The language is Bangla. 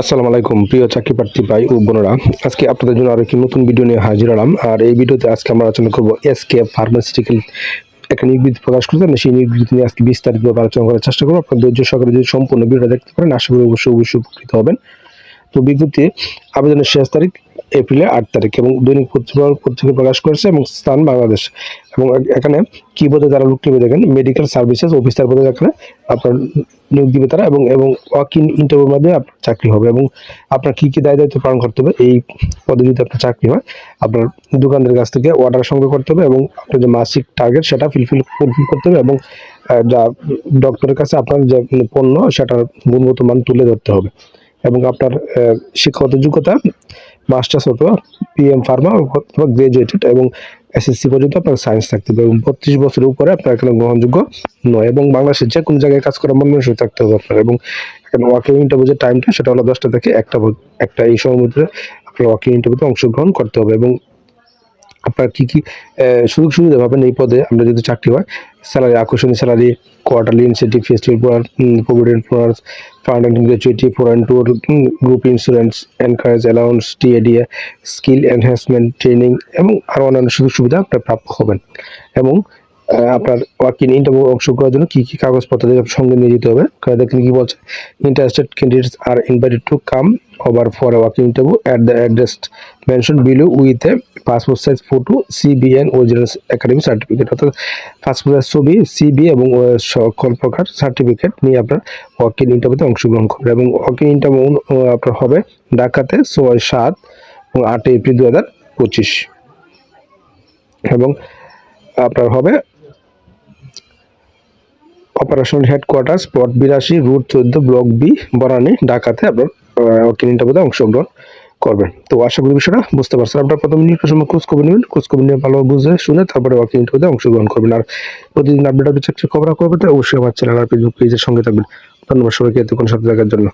আসসালামু আলাইকুম, প্রিয় চাকরি প্রার্থী ভাই ও বোনেরা। আজকে আপনাদের জন্য আরও একটি নতুন ভিডিও নিয়ে হাজির হলাম। আর এই ভিডিওতে আজকে আমরা আলোচনা করব এসকে ফার্মাসিউটিক্যাল একটা নির্বৃত্তি প্রকাশ করতে। করেছেন সেই নির্বৃত্তি নিয়ে আজকে বিস্তারিতভাবে আলোচনা করার চেষ্টা করব। আপনার ধৈর্য সহকারে যদি সম্পূর্ণ ভিডিওটা দেখতে পারেন, আশা করি অবশ্যই অবশ্যই উপকৃত হবেন। তো বিজ্ঞপ্তি আবেদনের শেষ তারিখ এপ্রিলের আট তারিখ এবং দৈনিক পত্রিকা পত্রিকা প্রকাশ করেছে এবং স্থান বাংলাদেশ। এবং এখানে কি পদে তারা লোক নেবে দেখেন মেডিকেল সার্ভিসেস অফিসার পদে এখানে আপনার নিয়োগ দিবে তারা এবং এবং ওয়াক ইন ইন্টারভিউর মাধ্যমে আপনার চাকরি হবে এবং আপনার কী কী দায় দায়িত্ব পালন করতে হবে, এই পদে যদি আপনার চাকরি হয়, আপনার দোকানদের কাছ থেকে অর্ডার সংগ্রহ করতে হবে এবং আপনার যে মাসিক টার্গেট সেটা ফুলফিল ফুলফিল করতে হবে এবং যা ডক্টরের কাছে আপনার যে পণ্য সেটার গুণগত মান তুলে ধরতে হবে। এবং আপনার শিক্ষাগত যোগ্যতা মাস্টার্স অথবা পিএম ফার্মা অথবা গ্রাজুয়েটেড এবং এসএসসি পর্যন্ত আপনার সায়েন্স থাকতে হবে এবং বত্রিশ বছরের উপরে আপনার এখানে গ্রহণযোগ্য নয় এবং বাংলাদেশের যে কোনো জায়গায় কাজ করার মনে হয় থাকতে হবে আপনার এবং এখানে ওয়ার্কিং ইন্টারভিউ যে টাইমটা সেটা হলো দশটা থেকে একটা একটা এই সময়ের মধ্যে আপনার ওয়ার্কিং ইন্টারভিউতে অংশগ্রহণ করতে হবে এবং আপনার কি কি সুযোগ সুবিধা পাবেন এই পদে? আমরা যদি চাকরি হয় স্যালারি আকর্ষণীয় salary quarterly incentive festival provident fund fund and gratuity four and tour group insurance encourage allowance TA DA skill enhancement training এবং আরও অন্যান্য সুযোগ সুবিধা আপনার প্রাপ্য হবেন। এবং আপনার ওয়ার্কিং ইন্টারভিউ অংশ করার জন্য কী কী কাগজপত্র সঙ্গে নিয়ে যেতে হবে? কারণ দেখেন কি বলছে interested candidates are invited to come over for working interview at the address mention below with a passport size photo CBN original academic certificate অর্থাৎ পাসপোর্ট সাইজ ছবি সিবি এবং সকল প্রকার সার্টিফিকেট নিয়ে আপনার ওয়ার্কিং ইন্টারভিউতে অংশগ্রহণ করবে এবং ওয়ার্কিং ইন্টারভিউ আপনার হবে ঢাকাতে ছয় সাত এবং আট এপ্রিল দু হাজার পঁচিশ। এবং আপনার হবে অপারেশনাল হেডকোয়ার্টার স্পট বিরাশি রুট চোদ্দ ব্লক বি বরানি ঢাকাতে আপনার ওয়াকিং ইন্টারভিউতে অংশগ্রহণ করবেন। তো আশা করি বিষয়টা বুঝতে পারছেন। আপনার প্রথম মিনিটের সময় খোঁজ খবর নেবেন। খোঁজ নিয়ে ভালো বুঝে শুনে তারপরে ওয়াকিং ইন্টারভিউতে অংশগ্রহণ করবেন। আর প্রতিদিন আপডেট আপনি চাকরি খবর করবেন অবশ্যই আমার চ্যানেল আর ফেসবুক পেজের সঙ্গে থাকবেন। ধন্যবাদ সবাইকে। এতক্ষণ সাথে থাকার জন্য।